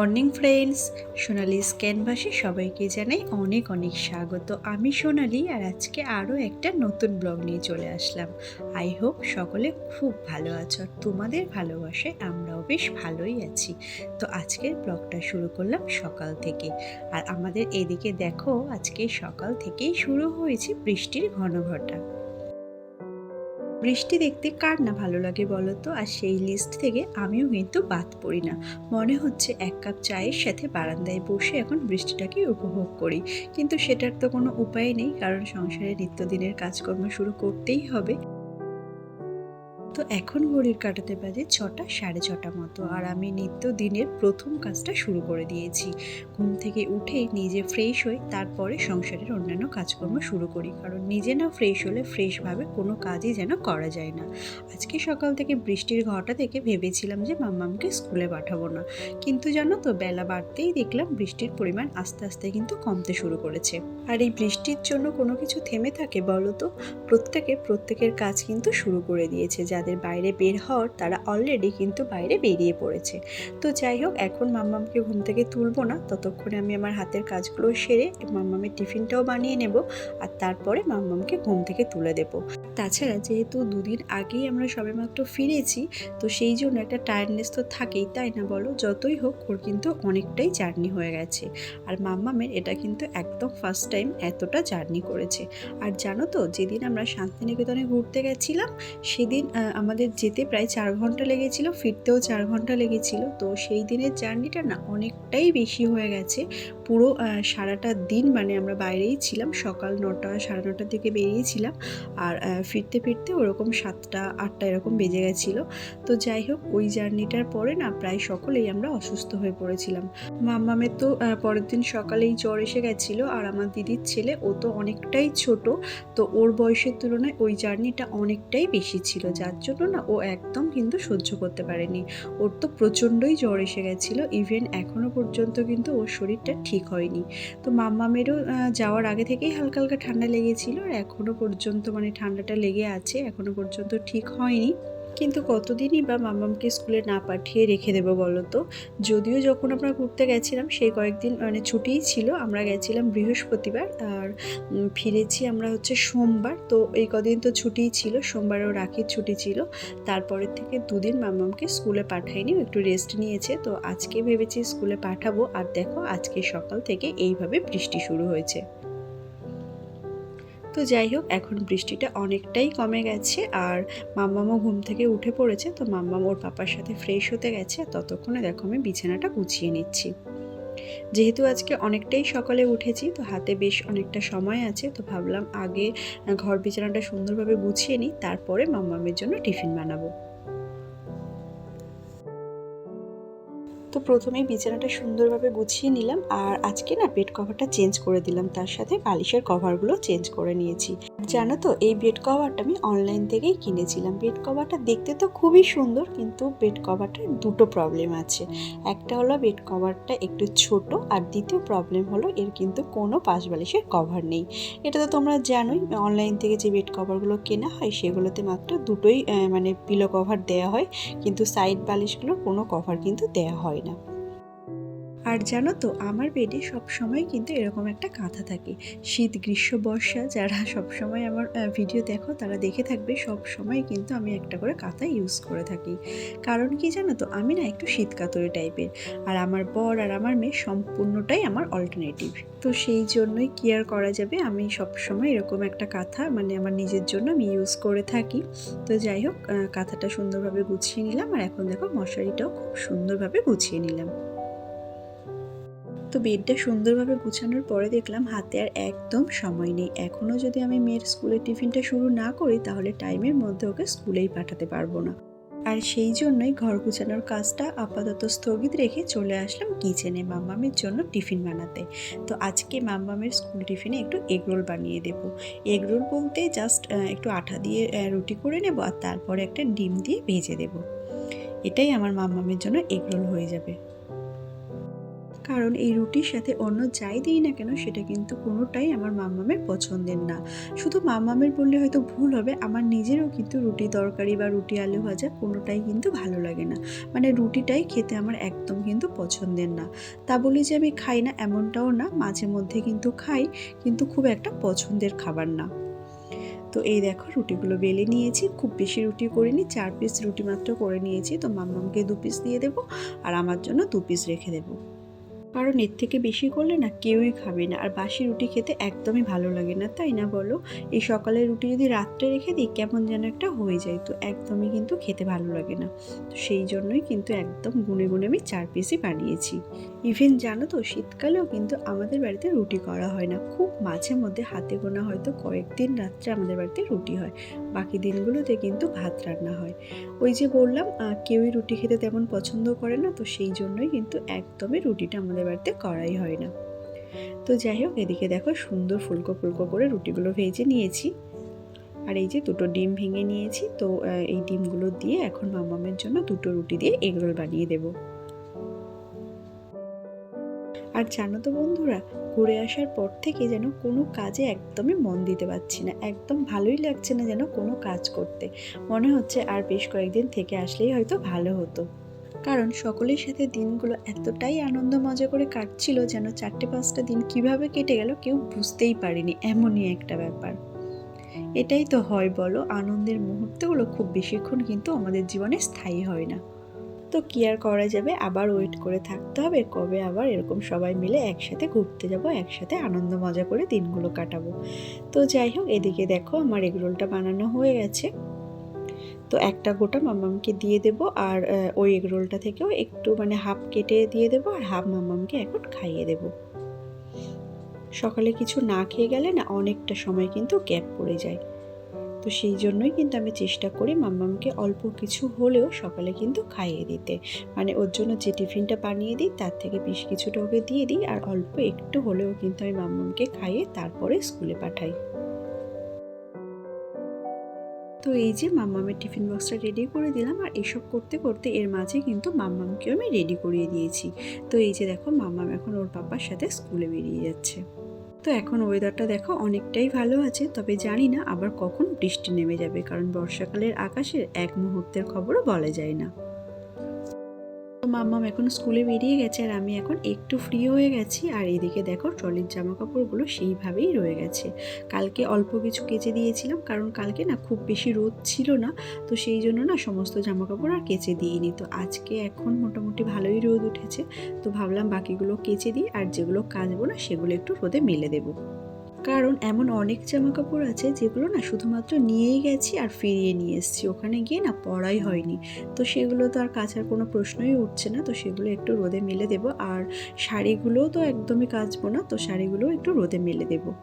Morning friends সোনালি ক্যানভাসে সবাইকে জানাই অনেক অনেক স্বাগত। আমি সোনালি আর আজকে আরও একটা নতুন ব্লগ নিয়ে চলে আসলাম। আই হোপ সকলে খুব ভালো আছো আর তোমাদের ভালোবাসায় আমরাও বেশ ভালোই আছি। তো আজকের ব্লগটা শুরু করলাম সকাল থেকে। আর আমাদের এদিকে দেখো, আজকে সকাল থেকেই শুরু হয়েছে বৃষ্টির ঘন ঘটা বৃষ্টি দেখতে কার না ভালো লাগে বলো তো? আর সেই লিস্ট থেকে আমিও কিন্তু বাদ পড়ি না। মনে হচ্ছে এক কাপ চায়ের সাথে বারান্দায় বসে এখন বৃষ্টিটাকে উপভোগ করি। কিন্তু সেটার তো কোনো উপায় নেই, কারণ সংসারে নিত্যদিনের কাজকর্ম শুরু করতেই হবে। তো এখন ঘড়ির কাটাতে বাজে ছটা, সাড়ে ছটা মতো। আর আমি নিত্য দিনের প্রথম কাজটা শুরু করে দিয়েছি। ঘুম থেকে উঠে নিজে ফ্রেশ হই, তারপরে সংসারের অন্যান্য কাজকর্ম শুরু করি। কারণ নিজে না ফ্রেশ হলে ফ্রেশভাবে কোনো কাজই যেন করা যায় না। আজকে সকাল থেকে বৃষ্টির ঘটা থেকে ভেবেছিলাম যে মাম্মামকে স্কুলে পাঠাবো না। কিন্তু জানো তো, বেলা বাড়তেই দেখলাম বৃষ্টির পরিমাণ আস্তে আস্তে কিন্তু কমতে শুরু করেছে। আর এই বৃষ্টির জন্য কোনো কিছু থেমে থাকে বলো তো? প্রত্যেকে, প্রত্যেকের কাজ কিন্তু শুরু করে দিয়েছে। যাদের বাইরে বের হওয়ার তারা অলরেডি কিন্তু বাইরে বেরিয়ে পড়েছে। তো যাই হোক এখন মাম্মামকে ঘুম থেকে তুলবো না। ততক্ষণে আমি আমার হাতের কাজগুলো সেরে মাম্মামের টিফিনটাও বানিয়ে নেব আর তারপরে মাম্মামকে ঘুম থেকে তুলে দেবো। তাছাড়া যেহেতু দুদিন আগেই আমরা সবেমাত্র ফিরেছি, তো সেই জন্য একটা টায়ার্ডনেস তো থাকেই, তাই না বলো? যতই হোক, ওর কিন্তু অনেকটাই জার্নি হয়ে গেছে। আর মাম্মামের এটা কিন্তু একদম ফার্স্ট টাইম এতটা জার্নি করেছে। আর জানো তো, যেদিন আমরা শান্তিনিকেতনে ঘুরতে গেছিলাম, সেদিন আমাদের যেতে প্রায় চার ঘণ্টা লেগেছিল, ফিরতেও চার ঘণ্টা লেগেছিল। তো সেই দিনের জার্নিটা না অনেকটাই বেশি হয়ে গেছে। পুরো সারাটা দিন মানে আমরা বাইরেই ছিলাম, সকাল নটা, সাড়ে নটার দিকে বেরিয়েছিলাম। আর ফিরতে ফিরতে ওরকম সাতটা, আটটা এরকম বেজে গেছিল। তো যাই হোক, ওই জার্নিটার পরে না প্রায় সকলেই আমরা অসুস্থ হয়ে পড়েছিলাম। মাম্মামের তো পরের দিন সকালেই জ্বর এসে গেছিল আর আমার দিদির ছেলে, ও তো অনেকটাই ছোট। তো ওর বয়সের তুলনায় ওই জার্নিটা অনেকটাই বেশি ছিল, যার জন্য না ও একদম কিন্তু সহ্য করতে পারেনি। ওর তো প্রচণ্ডই জ্বর এসে গেছিল। ইভেন এখনও পর্যন্ত কিন্তু ওর শরীরটা ঠিক হয়নি। তো মাম্মামেরও মেরও যাওয়ার আগে থেকেই হালকা হালকা ঠান্ডা লেগেছিল আর এখনও পর্যন্ত মানে ঠান্ডাটা লেগে আছে এখনও পর্যন্ত ঠিক হয়নি। কিন্তু কতদিনই বা মাম্মামকে স্কুলে না পাঠিয়ে রেখে দেবো বলো তো? যদিও যখন আমরা ঘুরতে গেছিলাম সেই কয়েকদিন মানে ছুটিই ছিল, আমরা গেছিলাম বৃহস্পতিবার আর ফিরেছি আমরা হচ্ছে সোমবার, তো এই কদিন তো ছুটিই ছিল, সোমবারেও রাখির ছুটি ছিল, তারপরের থেকে দুদিন মাম্মামকে স্কুলে পাঠাইনি একটু রেস্ট নিয়েছে, তো আজকে ভেবেছি স্কুলে পাঠাবো, আর দেখো আজকে সকাল থেকে এইভাবে বৃষ্টি শুরু হয়েছে। তো যাই হোক, এখন বৃষ্টিটা অনেকটাই কমে গেছে আর মাম্মামও ঘুম থেকে উঠে পড়েছে, তো মাম্মাম ওর পাপার সাথে ফ্রেশ হতে গেছে, ততক্ষণে দেখো আমি বিছানাটা গুছিয়ে নিচ্ছি। যেহেতু আজকে অনেকটাই সকালে উঠেছি, তো হাতে বেশ অনেকটা সময় আছে, তো ভাবলাম আগে ঘর বিছানাটা সুন্দরভাবে গুছিয়ে নিই, তারপরে মাম্মামের জন্য টিফিন বানাবো। তো প্রথমেই বিছানাটা সুন্দরভাবে গুছিয়ে নিলাম আর আজকে না বেড কভারটা চেঞ্জ করে দিলাম। তার সাথে বালিশের কভারগুলো চেঞ্জ করে নিয়েছি। জানো তো, এই বেড কভারটা আমি অনলাইন থেকেই কিনেছিলাম। বেড কভারটা দেখতে তো খুবই সুন্দর, কিন্তু বেড কভারটার দুটো প্রবলেম আছে। একটা হলো বেড কভারটা একটু ছোট আর দ্বিতীয় প্রবলেম হলো এর কিন্তু কোনো পাশ বালিশের কভার নেই। এটা তো তোমরা জানোই অনলাইন থেকে যে বেড কভারগুলো কেনা হয়, সেগুলোতে মাত্র দুটোই মানে পিলো কভার দেওয়া হয়, কিন্তু সাইড বালিশগুলোর কোনো কভার কিন্তু দেওয়া হয় না আর জানো তো, আমার বেডে সব সময় কিন্তু এরকম একটা কাঁথা থাকে। শীত গ্রীষ্ম, বর্ষা, যারা সব সময় আমার ভিডিও দেখো, তারা দেখে থাকবে সব সময় কিন্তু আমি একটা করে কাঁথা ইউজ করে থাকি। কারণ কি জানো তো, আমি না একটু শীত কাতরে টাইপের আর আমার বর আর আমার মেয়ে সম্পূর্ণটাই আমার অল্টারনেটিভ তো সেই জন্যই কেয়ার করা যাবে, আমি সব সময় এরকম একটা কাঁথা মানে আমার নিজের জন্য আমি ইউজ করে থাকি। তো যাই হোক কাঁথাটা সুন্দরভাবে গুছিয়ে নিলাম আর এখন দেখো মশারিটাও খুব সুন্দরভাবে গুছিয়ে নিলাম। তো বেডটা সুন্দরভাবে গুছানোর পরে দেখলাম হাতে আর একদম সময় নেই। এখনও যদি আমি মেয়ের স্কুলের টিফিনটা শুরু না করি, তাহলে টাইমের মধ্যে ওকে স্কুলেই পাঠাতে পারব না। আর সেই জন্যই ঘর গুছানোর কাজটা আপাতত স্থগিত রেখে চলে আসলাম কিচেনে মাম্মামের জন্য টিফিন বানাতে। তো আজকে মাম্মামের স্কুল টিফিনে একটু এগরোল বানিয়ে দেবো। এগরোল বলতে জাস্ট একটু আঠা দিয়ে রুটি করে নেব আর তারপরে একটা ডিম দিয়ে ভেজে দেব। এটাই আমার মাম্মামের জন্য এগরোল হয়ে যাবে। কারণ এই রুটির সাথে অন্য যাই দিই না কেন সেটা কিন্তু কোনোটাই আমার মাম্মামের পছন্দের না। শুধু মাম্মামের বললে হয়তো ভুল হবে, আমার নিজেরও কিন্তু রুটি তরকারি বা রুটি আলু ভাজা কোনোটাই কিন্তু ভালো লাগে না। মানে রুটিটাই খেতে আমার একদম কিন্তু পছন্দের না। তা বলি যে আমি খাই না এমনটাও না, মাঝে মধ্যে কিন্তু খাই, কিন্তু খুব একটা পছন্দের খাবার না। তো এই দেখো রুটিগুলো বেলে নিয়েছি, খুব বেশি রুটি করিনি, চার পিস রুটি মাত্র করে নিয়েছি। তো মাম্মামকে দু পিস দিয়ে দেবো আর আমার জন্য দু পিস রেখে দেবো। কারণ এর থেকে বেশি করলে না কেউই খাবে না। আর বাসি রুটি খেতে একদমই ভালো লাগে না, তাই না বলো? এই সকালের রুটি যদি রাত্রে রেখে দিই, কেমন যেন একটা হয়ে যায়। তো একদমই কিন্তু খেতে ভালো লাগে না। তো সেই জন্যই কিন্তু একদম গুনে গুনে আমি চার পিসই বানিয়েছি। ইভেন জানো তো, শীতকালেও কিন্তু আমাদের বাড়িতে রুটি করা হয় না। খুব মাঝে মধ্যে হাতে গোনা হয়তো কয়েকদিন রাত্রে আমাদের বাড়িতে রুটি হয়। বাকি দিনগুলোতে কিন্তু ভাত রান্না হয়। ওই যে বললাম কেউই রুটি খেতে তেমন পছন্দ করে না, তো সেই জন্যই কিন্তু একদমই রুটিটা আমাদের বাড়িতে করাই হয় না। তো যাই হোক, এদিকে দেখো সুন্দর ফুলকো ফুলকো করে রুটিগুলো ভেজে নিয়েছি। আর এই যে দুটো ডিম ভেঙে নিয়েছি, তো এই ডিমগুলো দিয়ে এখন মামামের জন্য দুটো রুটি দিয়ে এগরোল বানিয়ে দেব। আর জানো তো বন্ধুরা, ঘুরে আসার পর থেকে যেন কোনো কাজে একদমই মন দিতে পারছি না, একদম ভালোই লাগছে না যেন কোনো কাজ করতে। মনে হচ্ছে আর বেশ কয়েকদিন থেকে আসলেই হয়তো ভালো হতো। কারণ সকলের সাথে দিনগুলো এতটাই আনন্দ মজা করে কাটছিল যেন চারটে পাঁচটা দিন কীভাবে কেটে গেল কেউ বুঝতেই পারেনি, এমনই একটা ব্যাপার। এটাই তো হয় বলো, আনন্দের মুহূর্তগুলো খুব বেশিক্ষণ কিন্তু আমাদের জীবনে স্থায়ী হয় না। তো কি আর করা যাবে? আবার ওয়েট করে থাকতে হবে, কবে আবার এরকম সবাই মিলে একসাথে ঘুরতে যাব, একসাথে আনন্দ মজা করে দিনগুলো কাটাবো। তো যাই হোক, এদিকে দেখো আমার এগরোলটা বানানো হয়ে গেছে। তো একটা গোটা মাম্মামকে দিয়ে দেব আর ওই এগরোলটা থেকেও একটু মানে হাফ কেটে দিয়ে দেব আর হাফ মাম্মামকে এখন খাইয়ে দেব। সকালে কিছু না খেয়ে গেলে না অনেকটা সময় কিন্তু গ্যাপ পড়ে যায়। তো সেই জন্যই কিন্তু আমি চেষ্টা করি মাম্মামকে অল্প কিছু হলেও সকালে কিন্তু খাইয়ে দিতে। মানে ওর জন্য যে টিফিনটা বানিয়ে দিই তার থেকে বেশ কিছুটা ওকে দিয়ে দিই আর অল্প একটু হলেও কিন্তু আমি মাম্মামকে খাইয়ে তারপরে স্কুলে পাঠাই। তো এই যে মাম্মামের টিফিন বক্সটা রেডি করে দিলাম আর এসব করতে করতে এর মাঝে কিন্তু মাম্মামকেও আমি রেডি করিয়ে দিয়েছি। তো এই যে দেখো মাম্মাম এখন ওর পাপার সাথে স্কুলে বেরিয়ে যাচ্ছে। তো এখন ওয়েদারটা দেখো অনেকটাই ভালো আছে, তবে জানি না আবার কখন বৃষ্টি নেমে যাবে, কারণ বর্ষাকালের আকাশের এক মুহূর্তের খবরও বলা যায় না। মাম্মাম এখন স্কুলে বেরিয়ে গেছে আর আমি এখন একটু ফ্রি হয়ে গেছি। আর এদিকে দেখো ট্রলির জামা কাপড়গুলো সেইভাবেই রয়ে গেছে। কালকে অল্প কিছু কেচে দিয়েছিলাম কারণ কালকে না খুব বেশি রোদ ছিল না, তো সেই জন্য না সমস্ত জামা কাপড় আর কেচে দিইনি। তো আজকে এখন মোটামুটি ভালোই রোদ উঠেছে, তো ভাবলাম বাকিগুলো কেচে দিই আর যেগুলো কাচবো না সেগুলো একটু রোদে মেলে দেবো। কারণ এমন অনেক জামা কাপড় আছে যেগুলো না শুধুমাত্র নিয়েই গেছি আর ফিরিয়ে নিয়ে এসেছি। ওখানে গিয়ে না পড়াই হয়নি। তো সেগুলো তো আর কাচার কোনো প্রশ্নই উঠছে না। তো সেগুলো একটু রোদে মেলে দেবো। আর শাড়িগুলোও তো একদমই কাচবো না। তো শাড়িগুলোও একটু রোদে মেলে দেবো।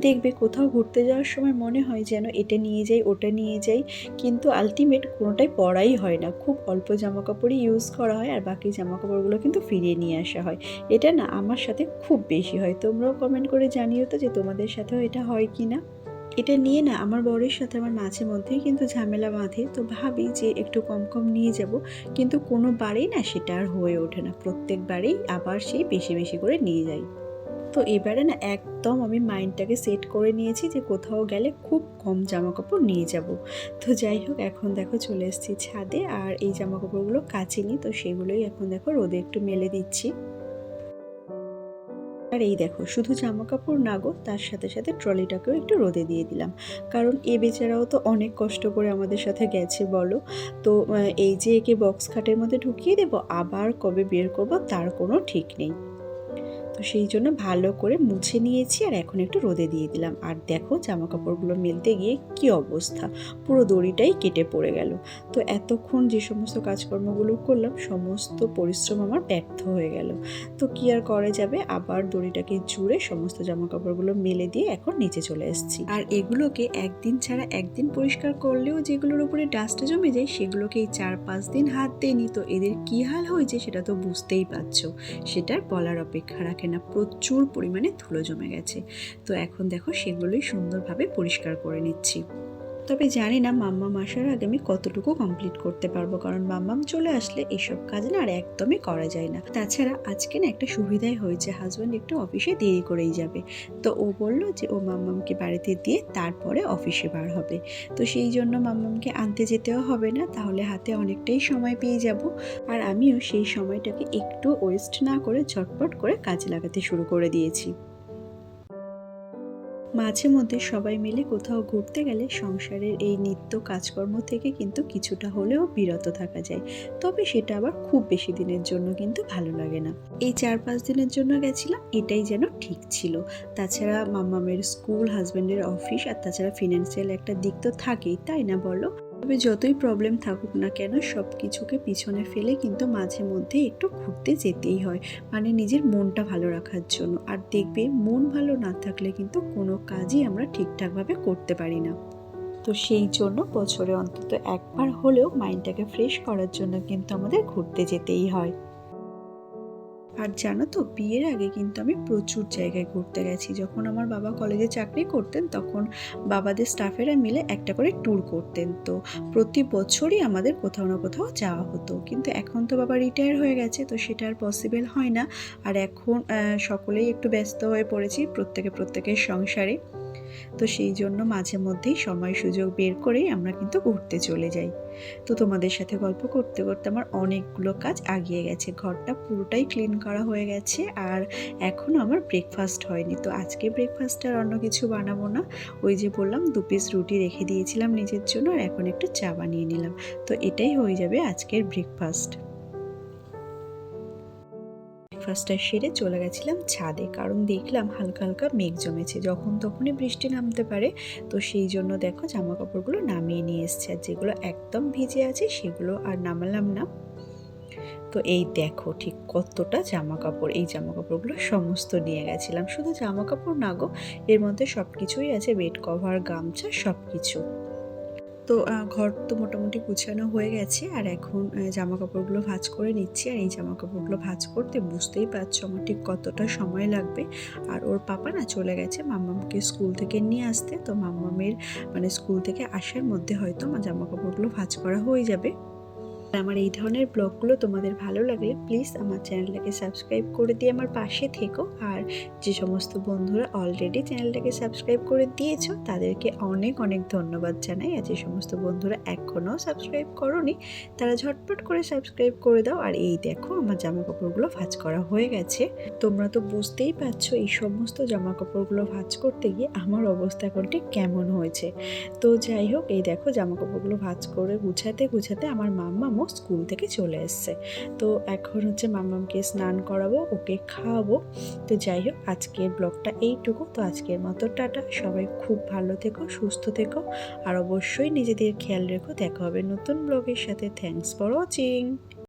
দেখবে কোথাও ঘুরতে যাওয়ার সময় মনে হয় যেন এটা নিয়ে যাই, ওটা নিয়ে যাই। কিন্তু আলটিমেট কোনোটাই পরাই হয় না। খুব অল্প জামা কাপড়ই ইউজ করা হয় আর বাকি জামা কাপড়গুলো কিন্তু ফিরিয়ে নিয়ে আসা হয়। এটা না আমার সাথে খুব বেশি হয়। তোমরাও কমেন্ট করে জানিও তো যে তোমাদের সাথেও এটা হয় কি না? এটা নিয়ে না আমার বরের সাথে আমার মাঝে মধ্যেই কিন্তু ঝামেলা বাঁধে। তো ভাবি যে একটু কম কম নিয়ে যাব। কিন্তু কোনো বারেই না সেটা আর হয়ে ওঠে না। প্রত্যেকবারেই আবার সেই বেশি বেশি করে নিয়ে যাই। তো এবারে না একদম আমি মাইন্ডটাকে সেট করে নিয়েছি যে কোথাও গেলে খুব কম জামা কাপড় নিয়ে যাব। তো যাই হোক, এখন দেখো চলে এসেছি ছাদে আর এই জামা কাপড়গুলো কাচিনি তো সেগুলোই এখন দেখো রোদে একটু মেলে দিচ্ছি। আর এই দেখো, শুধু জামা কাপড় না গো, তার সাথে সাথে ট্রলিটাকেও একটু রোদে দিয়ে দিলাম। কারণ এ বেচারাও তো অনেক কষ্ট করে আমাদের সাথে গেছে, বলো। তো এই যে একে বক্স খাটের মধ্যে ঢুকিয়ে দেবো, আবার কবে বের করব তার কোনো ঠিক নেই। তো সেই জন্য ভালো করে মুছে নিয়েছি আর এখন একটু রোদে দিয়ে দিলাম। আর দেখো জামা কাপড়গুলো মেলতে গিয়ে কি অবস্থা, পুরো দড়িটাই কেটে পড়ে গেল। তো এতক্ষণ যে সমস্ত কাজকর্মগুলো করলাম, সমস্ত পরিশ্রম আমার ব্যর্থ হয়ে গেল। তো কি আর করা যাবে? আবার দড়িটাকে জুড়ে সমস্ত জামা কাপড়গুলো মেলে দিয়ে এখন নিচে চলে এসেছি। আর এগুলোকে একদিন ছাড়া একদিন পরিষ্কার করলেও যেগুলোর উপরে ডাস্টে জমে যায়, সেগুলোকে এই চার পাঁচ দিন হাত দেয়নি। তো এদের কি হাল হয়েছে সেটা তো বুঝতেই পারছ, সেটার বলার অপেক্ষা রাখে না প্রচুর পরিমাণে ধুলো জমে গেছে। তো এখন দেখো সেগুলোই সুন্দরভাবে পরিষ্কার করে নিচ্ছি। তবে জানি না মাম্মাম আসার আগে আমি কতটুকু কমপ্লিট করতে পারব, কারণ মাম্মাম চলে আসলে এসব কাজ না আর একদমই করা যায় না। তাছাড়া আজকে না একটা সুবিধাই হয়েছে হাজব্যান্ড একটু অফিসে দেরি করেই যাবে। তো ও বলল যে ও মাম্মামকে বাড়িতে দিয়ে তারপরে অফিসে বার হবে। তো সেই জন্য মাম্মামকে আনতে যেতেও হবে না, তাহলে হাতে অনেকটাই সময় পেয়ে যাব। আর আমিও সেই সময়টাকে একটু ওয়েস্ট না করে ঝটপট করে কাজে লাগাতে শুরু করে দিয়েছি। মাঝে মধ্যে সবাই মিলে কোথাও ঘুরতে গেলে সংসারের এই নিত্য কাজকর্ম থেকে কিন্তু কিছুটা হলেও বিরত থাকা যায়। তবে সেটা আবার খুব বেশি দিনের জন্য কিন্তু ভালো লাগে না। এই চার পাঁচ দিনের জন্য গেছিলাম, এটাই যেন ঠিক ছিল। তাছাড়া মাম্মামের স্কুল, হাজব্যান্ডের অফিস আর তাছাড়া ফিনান্সিয়াল একটা দিক তো থাকেই, তাই না বলো? তবে যতই প্রবলেম থাকুক না কেন সব কিছুকে পিছনে ফেলে কিন্তু মাঝে মধ্যে একটু ঘুরতে যেতেই হয়। মানে নিজের মনটা ভালো রাখার জন্য। আর দেখবে, মন ভালো না থাকলে কিন্তু কোনো কাজই আমরা ঠিকঠাকভাবে করতে পারি না। তো সেই জন্য বছরে অন্তত একবার হলেও মাইন্ডটাকে ফ্রেশ করার জন্য কিন্তু আমাদের ঘুরতে যেতেই হয়। আর জানো তো, বিয়ের আগে কিন্তু আমি প্রচুর জায়গায় ঘুরতে গেছি। যখন আমার বাবা কলেজে চাকরি করতেন, তখন বাবাদের স্টাফেরা মিলে একটা করে ট্যুর করতেন। তো প্রতি বছরই আমাদের কোথাও না কোথাও যাওয়া হতো। কিন্তু এখন তো বাবা রিটায়ার হয়ে গেছে, তো সেটা আর পসিবল হয় না। আর এখন সকলেই একটু ব্যস্ত হয়ে পড়েছি প্রত্যেকে প্রত্যেকের সংসারে। তো সেই জন্য মাঝে মধ্যেই সময় সুযোগ বের করেই আমরা কিন্তু ঘুরতে চলে যাই। তো তোমাদের সাথে গল্প করতে করতে আমার অনেকগুলো কাজ আগিয়ে গেছে। ঘরটা পুরোটাই ক্লিন করা হয়ে গেছে আর এখনও আমার ব্রেকফাস্ট হয়নি। তো আজকে ব্রেকফাস্ট আর অন্য কিছু বানাবো না। ওই যে বললাম, দু পিস রুটি রেখে দিয়েছিলাম নিজের জন্য আর এখন একটু চা বানিয়ে নিলাম। তো এটাই হয়ে যাবে আজকের ব্রেকফাস্ট ব্রেকফাস্টটা সেরে চলে গেছিলাম ছাদে। কারণ দেখলাম হালকা হালকা মেঘ জমেছে। যখন তখনই বৃষ্টি নামতে পারে, তো সেই জন্য দেখো জামা কাপড়গুলো নামিয়ে নিয়ে এসছে। আর যেগুলো একদম ভিজে আছে, সেগুলো আর নামালাম না। তো এই দেখো ঠিক কতটা জামা কাপড় এই জামা কাপড়গুলো সমস্ত নিয়ে গেছিলাম। শুধু জামা কাপড় না গো, এর মধ্যে সব কিছুই আছে। বেড কভার, গামছা সব কিছু তো ঘর তো মোটামুটি গুছানো হয়ে গেছে। আর এখন জামা কাপড়গুলো ভাঁজ করে নিচ্ছি। আর এই জামা কাপড়গুলো ভাঁজ করতে বুঝতেই পারছ আমার ঠিক কতটা সময় লাগবে। আর ওর পাপা না চলে গেছে মাম্মামকে স্কুল থেকে নিয়ে আসতে। তো মাম্মামের মানে স্কুল থেকে আসার মধ্যে হয়তো আমার জামা কাপড়গুলো ভাঁজ করা হয়ে যাবে। আমার এই ধরনের ব্লগগুলো তোমাদের ভালো লাগলে প্লিজ আমার চ্যানেলটাকে সাবস্ক্রাইব করে দিয়ে আমার পাশে থেকো। আর যে সমস্ত বন্ধুরা অলরেডি চ্যানেলটাকে সাবস্ক্রাইব করে দিয়েছ, তাদেরকে অনেক অনেক ধন্যবাদ জানাই। আর যে সমস্ত বন্ধুরা এখনও সাবস্ক্রাইব করনি, তারা ঝটপট করে সাবস্ক্রাইব করে দাও। আর এই দেখো আমার জামা কাপড়গুলো ভাঁজ করা হয়ে গেছে। তোমরা তো বুঝতেই পারছ এই সমস্ত জামা কাপড়গুলো ভাঁজ করতে গিয়ে আমার অবস্থা ঠিক কেমন হয়েছে। তো যাই হোক, এই দেখো জামা কাপড়গুলো ভাঁজ করে গুছাতে গুছাতে আমার স্কুল থেকে চলে এসছে। তো এখন হচ্ছে মামামকে স্নান করাবো, ওকে খাওয়াবো। তো যাই হোক, আজকের ব্লগটা এইটুকু। তো আজকের মতো টাটা। সবাই খুব ভালো থেকো, সুস্থ থেকো। আর অবশ্যই নিজেদের খেয়াল রেখো। দেখা হবে নতুন ব্লগের সাথে। Thanks for watching